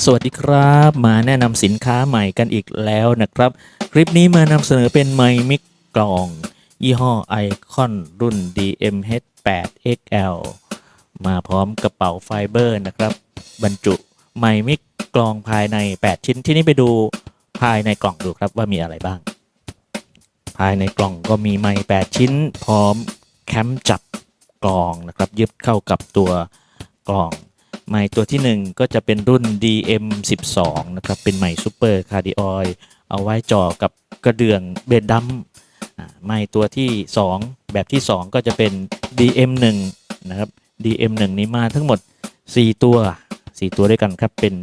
สวัสดีครับ มาแนะนำสินค้าใหม่กันอีกแล้วนะครับ คลิปนี้มานำเสนอเป็นไมค์มิกกล่อง ยี่ห้อไอคอนรุ่น DMH8XL มาพร้อมกระเป๋าไฟเบอร์นะครับ บรรจุไมค์มิกกล่องภายใน 8 ชิ้นที่นี้ไปดูภายในกล่องดูครับว่ามีอะไรบ้าง ภายในกล่องก็มีไมค์8ชิ้น พร้อมแคมจับกล่องนะครับยึดเข้ากับตัวกล่อง ไมค์ตัวที่ 1 ก็จะเป็นรุ่น DM12 นะครับ เป็นไมค์ซูเปอร์คาร์ดิออยเอาไว้จ่อกับกระเดื่องเบสดัมไมค์ตัวที่ 2 แบบที่ 2 ก็จะเป็น DM1 นะครับ DM1 นี้มาทั้งหมด 4 ตัว 4 ตัวด้วยกันครับ เป็น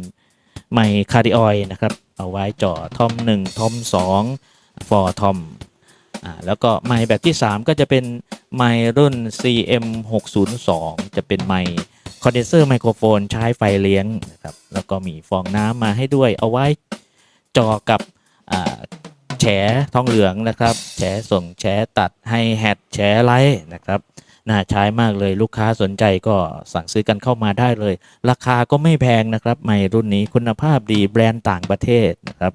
ไมค์คาร์ดิออยนะครับ เอาไว้จ่อทอม1ทอม2ฟอร์ทอมแล้วก็ไมค์แบบที่ 3 ก็จะเป็นไมค์รุ่น CM602 จะเป็นไมค์ คอนเดนเซอร์ไมโครโฟนใช้ไฟเลี้ยงนะครับแล้วก็มีฟองน้ำมาให้ด้วยเอาไว้จอกับแฉทองเหลืองนะครับ แฉส่งแฉตัดให้แฮดแฉไลท์นะครับน่าใช้มากเลยลูกค้าสนใจก็สั่งซื้อกันเข้ามาได้เลย ราคาก็ไม่แพงนะครับไมค์รุ่นนี้คุณภาพดีแบรนด์ต่างประเทศนะครับ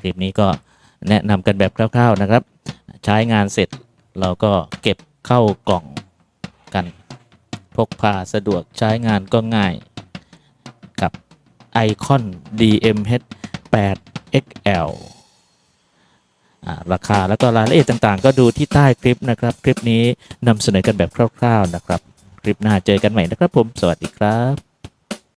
คลิปนี้ก็แนะนำกันแบบคร่าวๆนะครับ ใช้งานเสร็จเราก็เก็บเข้ากล่องกัน พกพาสะดวกใช้งานก็ง่าย กับไอคอน DMH 8 XL ราคาแล้วก็รายละเอียดต่างๆ ก็ดูที่ใต้คลิปนะครับ คลิปนี้นำเสนอกันแบบคร่าวๆนะครับ คลิปหน้าเจอกันใหม่นะครับผม สวัสดีครับ